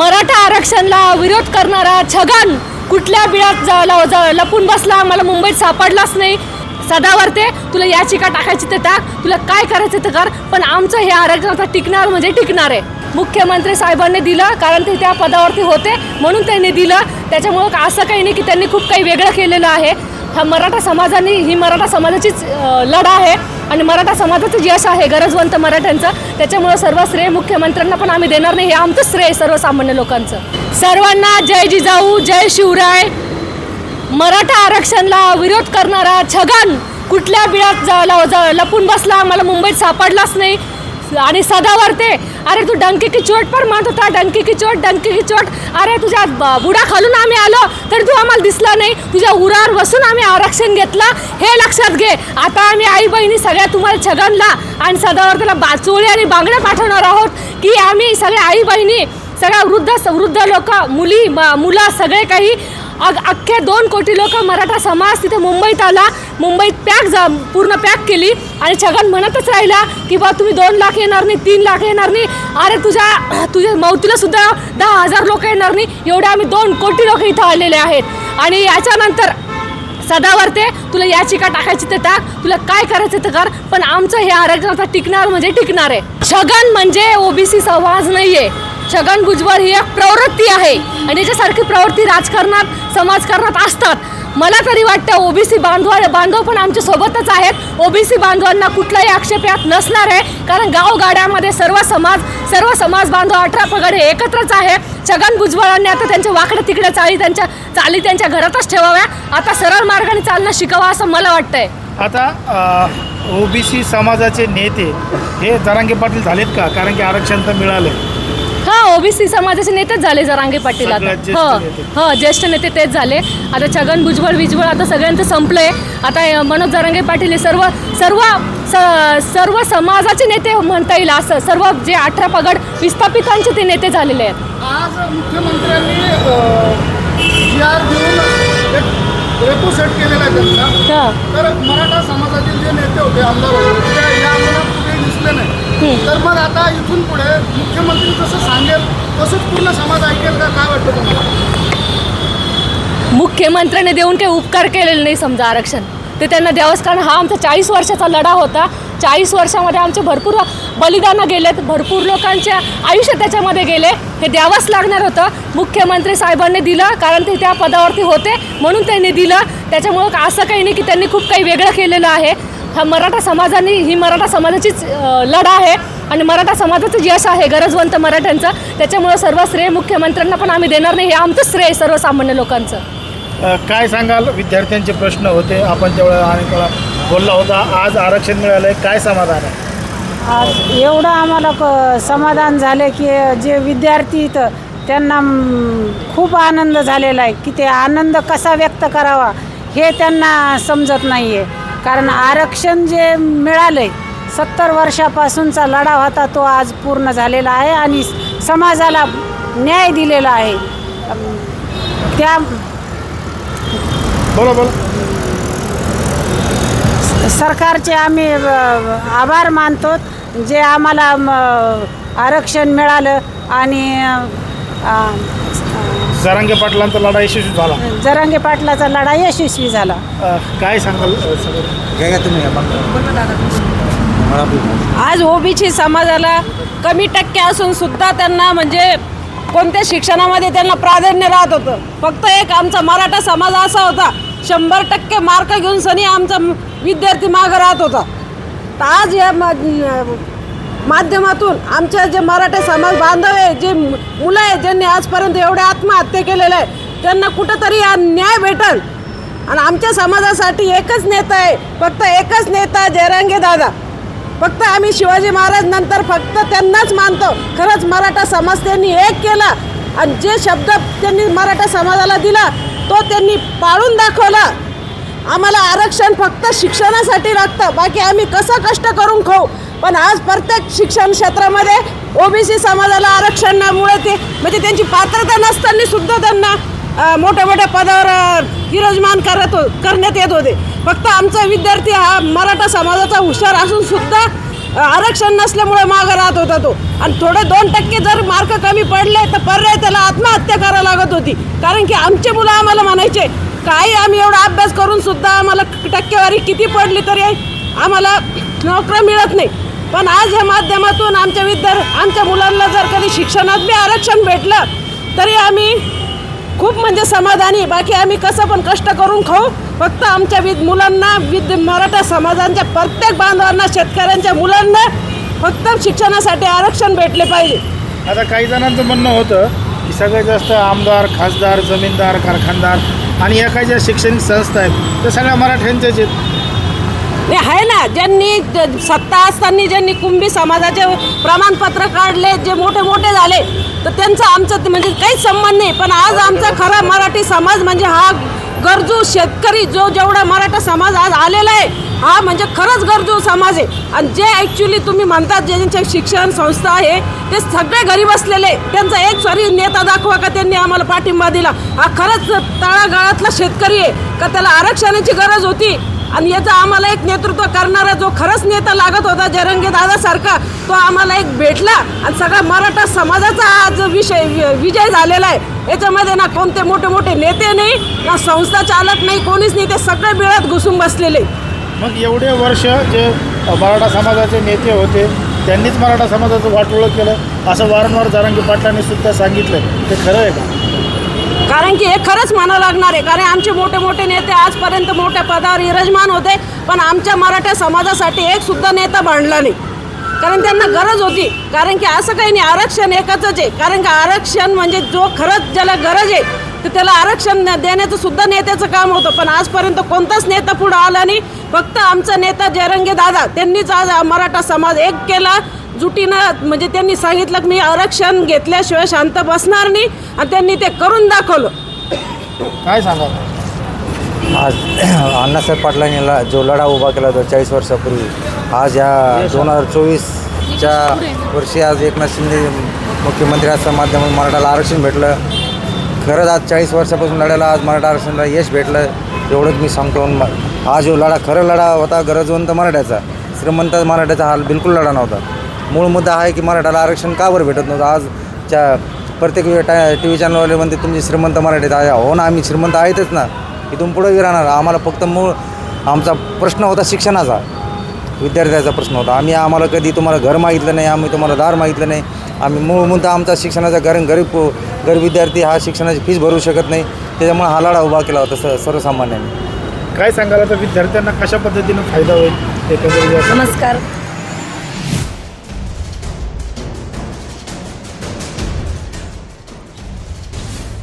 मराठा आरक्षणला विरोध करणारा छगन कुठल्या बिळात जा- ज- लपून बसला? मला मुंबईत सापडलाच नाही. सदावरते तुला याचिका टाकायची ते टाक. तुला काय करायचं ते कर. पण आमचं हे आरक्षण आता टिकणार म्हणजे टिकणार आहे. मुख्यमंत्री साहेबांनी दिलं कारण ते त्या पदावरती होते म्हणून त्यांनी दिलं. त्याच्यामुळं असं काही नाही की त्यांनी खूप काही वेगळं केलेलं आहे. हा मराठा समाजाने ही मराठा समाजाचीच लढा आहे. आणि मराठा समाजाचं यश आहे गरजवंत मराठ्यांचं त्याच्यामुळं सर्व श्रेय मुख्यमंत्र्यांना पण आम्ही देणार नाही हे आमचं श्रेय सर्वसामान्य लोकांचं. सर्वांना जय जिजाऊ जय शिवराय. मराठा आरक्षणला विरोध करणारा छगन कुठल्या बिळात जा- ल- लपून बसला आम्हाला मुंबईत सापडलाच नाही. आणि सदावर ते अरे तू डंकी की चोट पर म्हणत होता डंकी की चोट डंकी की चोट। अरे तुझ्या बुडा खालून आम्ही आलो तरी तू आम्हाला दिसला नाही। तुझ्या उरावर बसून आम्ही आरक्षण घेतलं हे लक्षात घे। आता आम्ही आई बहिणी सगळ्या तुम्हाला छगनला आणि सदावर त्याला बाचोळी आणि बांगड्या पाठवणार आहोत की आम्ही सगळ्या आई बहिणी सगळ्या वृद्ध वृद्ध लोक मुली मुलं सगळे काही अग अख्खे दोन कोटी लोक मराठा समाज तिथे मुंबईत आला मुंबईत पॅक जा पूर्ण पॅक केली. आणि छगन म्हणतच राहिला की बा तुम्ही दोन लाख येणार नाही तीन लाख येणार नाही. अरे तुझ्या तुझ्या मावतीला सुद्धा दहा हजार लोक येणार नाही. एवढे आम्ही दोन कोटी लोक इथं आलेले आहेत. आणि याच्यानंतर सदावरते तुला याचिका टाकायची ते टाक. तुला काय करायचं ते कर. पण आमचं हे आरक्षण आता टिकणार म्हणजे टिकणार आहे. छगन म्हणजे ओबीसी समाज नाहीये. छगन भुजबळ ही एक प्रवृत्ती आहे. आणि याच्यासारखी प्रवृत्ती राजकारणात समाजकारणात असतात. मला तरी वाटतं ओबीसी बांधव बांधव पण आमच्या सोबतच आहेत. ओबीसी बांधवांना कुठलाही आक्षेप यात नसणार आहे. कारण गावगाड्यामध्ये सर्व समाज सर्व समाज बांधव अठरा पगड हे एकत्रच आहे. छगन भुजबळांनी आता त्यांच्या वाकडे तिकडे चाळी त्यांच्या चाली त्यांच्या घरातच ठेवाव्या. आता सरळ मार्गाने चालणं शिकावं असं मला वाटतंय. आता ओबीसी समाजाचे नेते हे जरांगे पाटील झालेत का? कारण की आरक्षण तर मिळालं हा ओबीसी समाजाचे नेतेच झाले जरांगे पाटील आता. सगळ्यात ज्येष्ठ हो नेते. हो ज्येष्ठ नेते तेच झाले. आता छगन भुजबळ विजबळ आता सगळ्यांचं संपलंय. आता हे मनोज जरांगे पाटील हे सर्व सर्व स- सर्व समाजाचे नेते म्हणता येईल असं. सर्व जे अठरा पगड विस्थापितांचे ते नेते झालेले आहेत. आज मुख्यमंत्र्यांनी जी आर देऊन एक रेपो सेट केलेला आहे त्यांचा. हा. तर मराठा समाजातील जे नेते होते आमदार होते ते या आंदोलनात दिसले नाही. तर मग आता इथून पुढे मुख्यमंत्री जसं सांगेल तसंच पूर्ण समाज ऐकेल का? काय वाटतं तुम्हाला? मुख्यमंत्र्याने देऊन काही उपकार केलेले नाही समजा आरक्षण. ते त्यांना द्यावंच कारण हा आमचा चाळीस वर्षाचा लढा होता. चाळीस वर्षामध्ये आमचे भरपूर बलिदानं गेलेत. भरपूर लोकांचे आयुष्य त्याच्यामध्ये गेले. हे द्यावंच लागणार होतं. मुख्यमंत्री साहेबांनी दिलं कारण ते त्या पदावरती होते म्हणून त्यांनी दिलं. त्याच्यामुळं असं काही नाही की त्यांनी खूप काही वेगळं केलेलं आहे. हा मराठा समाजाने ही मराठा समाजाचीच लढा आहे आणि मराठा समाजाचं यश आहे गरजवंत मराठ्यांचं. त्याच्यामुळं सर्व श्रेय मुख्यमंत्र्यांना पण आम्ही देणार नाही हे आमचं श्रेय आहे सर्वसामान्य लोकांचं. काय सांगाल? विद्यार्थ्यांचे प्रश्न होते आपण जेवढा अनेक वेळा बोलला होता. आज आरक्षण मिळालंय काय समाधान आहे? आज एवढं आम्हाला क समाधान झालं की जे विद्यार्थी इथं त्यांना म, खूप आनंद झालेला आहे की ते आनंद कसा व्यक्त करावा हे त्यांना समजत नाही आहे कारण आरक्षण जे मिळालं आहे सत्तर वर्षापासूनचा लढा होता तो आज पूर्ण झालेला आहे आणि समाजाला न्याय दिलेला आहे. त्या बोला बोला. सरकारचे आम्ही आभार मानतो जे आम्हाला आरक्षण मिळालं आणि जरांगे पाटलांचा लढा यशस्वी झाला. जरांगे पाटलाचा लढा यशस्वी झाला. अ, काय सांगाल अ, सगळं? आज ओबीसी समाजाला कमी टक्के असून सुद्धा त्यांना म्हणजे कोणत्या शिक्षणामध्ये त्यांना प्राधान्य राहत होतं? फक्त एक आमचा मराठा समाज असा होता शंभर टक्के मार्क घेऊन सनी आमचा विद्यार्थी मागं राहत होता. तर आज या मा- माध्यमातून आमच्या जे मराठा समाज बांधव आहे जे मुलं आहे ज्यांनी आजपर्यंत एवढ्या आत्महत्या केलेल्या आहे त्यांना कुठंतरी हा न्याय भेटल. आणि आमच्या समाजासाठी एकच नेता आहे फक्त एकच नेता जयरांगे दादा. फक्त आम्ही शिवाजी महाराज नंतर फक्त त्यांनाच मानतो. खरंच मराठा समाज त्यांनी एक केला आणि जे शब्द त्यांनी मराठा समाजाला दिला तो त्यांनी पाळून दाखवला. आम्हाला आरक्षण फक्त शिक्षणासाठी लागतं. बाकी आम्ही कसं कष्ट करून खाऊ? पण आज प्रत्येक शिक्षण क्षेत्रामध्ये ओबीसी समाजाला आरक्षणामुळे ते म्हणजे त्यांची पात्रता नसताना सुद्धा त्यांना मोठ्या मोठ्या पदावर अ, विराजमान करत हो करण्यात येत होते. फक्त आमचा विद्यार्थी हा मराठा समाजाचा हुशार असून सुद्धा आरक्षण नसल्यामुळे मागं राहत होता तो. आणि थोडे दोन टक्के जर मार्क कमी पडले तर पर्याय त्याला आत्महत्या करावं लागत होती. कारण की आमचे मुलं आम्हाला म्हणायचे काही आम्ही एवढा अभ्यास करून सुद्धा आम्हाला टक्केवारी किती पडली तरी आम्हाला नोकऱ्या मिळत नाही. पण आज ह्या माध्यमातून आमच्या विद्यार आमच्या मुलांना जर कधी शिक्षणात बी आरक्षण भेटलं तरी आम्ही खूप म्हणजे समाधानी. बाकी आम्ही कसं पण कष्ट करून खाऊ. फक्त आमच्या विद मुलांना विद मराठा समाजांच्या प्रत्येक बांधवांना शेतकऱ्यांच्या मुलांना फक्त शिक्षणासाठी आरक्षण भेटले पाहिजे. आता काही जणांचं म्हणणं होतं की सगळ्यात जास्त आमदार खासदार जमीनदार कारखानदार आणि या काही ज्या शैक्षणिक संस्था आहेत त्या सगळ्या मराठ्यांच्याच आहेत. हे आहे ना ज्यांनी ज- सत्ता असताना ज्यांनी कुंभी समाजाचे प्रमाणपत्र काढले जे मोठे मोठे झाले तर त्यांचं आमचं ते म्हणजे काहीच संबंध नाही. पण आज आमचा खरा मराठी समाज म्हणजे हा गरजू शेतकरी जो जेवढा मराठा समाज आज आलेला आहे हा म्हणजे खरंच गरजू समाज आहे. आणि जे ॲक्च्युली तुम्ही म्हणतात जे ज्यांचे शिक्षण संस्था आहे ते सगळे घरी बसलेले त्यांचा एक सॉरी नेता दाखवा का त्यांनी आम्हाला पाठिंबा दिला? हा खरंच तळागाळातला शेतकरी आहे. का त्याला आरक्षणाची गरज होती? आणि याचा आम्हाला एक नेतृत्व करणारा जो खरंच नेता लागत होता जरंगे दादासारखा तो आम्हाला एक भेटला. आणि सगळा मराठा समाजाचा आज विषय वि- विजय झालेला आहे याच्यामध्ये ना कोणते मोठे मोठे नेते नाही ना संस्था चालक नाही कोणीच नाही ते सगळे बिळात घुसून बसलेले. मग एवढे वर्ष जे मराठा समाजाचे नेते होते त्यांनीच मराठा समाजाचं वाटोळं केलं असं वारंवार जरंगी पाटलांनी सुद्धा सांगितलं ते खरं आहे का? कारण की हे खरंच म्हणावं लागणार आहे. कारण आमचे मोठे मोठे नेते आजपर्यंत मोठ्या पदावर विराजमान होते पण आमच्या मराठा समाजासाठी एक सुद्धा नेता भांडला नाही. कारण त्यांना गरज होती. कारण की असं काही नाही आरक्षण एकच आहे. कारण की आरक्षण म्हणजे जो खरंच ज्याला गरज आहे तर त्याला आरक्षण देण्याचं सुद्धा नेत्याचं काम होतं. पण आजपर्यंत कोणताच नेता पुढं आला नाही. फक्त आमचा नेता जयरंगे दादा त्यांनीच आज मराठा समाज एक केला. जुटीनं म्हणजे त्यांनी सांगितलं की मी आरक्षण घेतल्याशिवाय शांत बसणार नाही आणि त्यांनी ते करून दाखवलं. काय सांगा? आज अण्णासाहेब पाटलांनी ला- जो लढा उभा केला होता चाळीस वर्षापूर्वी आज या दोन हजार चोवीसच्या वर्षी आज एकनाथ शिंदे मुख्यमंत्री असल्या माध्यमातून मराठाला आरक्षण भेटलं. खरंच आज चाळीस वर्षापासून लढ्याला आज मराठा आरक्षणाला यश भेटलं एवढंच मी सांगतो. हा जो लढा खरं लढा होता गरजवंत मराठ्याचा श्रीमंत मराठ्याचा हा बिलकुल लढा नव्हता. मूळ मुद्दा हा आहे की मराठाला आरक्षण का बरं भेटत नव्हतं? आजच्या प्रत्येक वेळ टा टी व्ही चॅनलवाले म्हणते तुमचे श्रीमंत मराठीत आहे. हो ना आम्ही श्रीमंत आहेतच ना. इथून पुढे बी राहणार. आम्हाला फक्त मूळ आमचा प्रश्न होता शिक्षणाचा. विद्यार्थ्याचा प्रश्न होता. आम्ही आम्हाला कधी तुम्हाला घर मागितलं नाही आम्ही तुम्हाला दार मागितलं नाही. आम्ही मूळ मुद्दा आमचा शिक्षणाचा. कारण गरीब गरीब विद्यार्थी हा शिक्षणाची फीस भरू शकत नाही. त्याच्यामुळे हा लढा उभा केला होता स सर्वसामान्यांनी. काय सांगाल आता विद्यार्थ्यांना कशा पद्धतीनं फायदा होईल नमस्कार.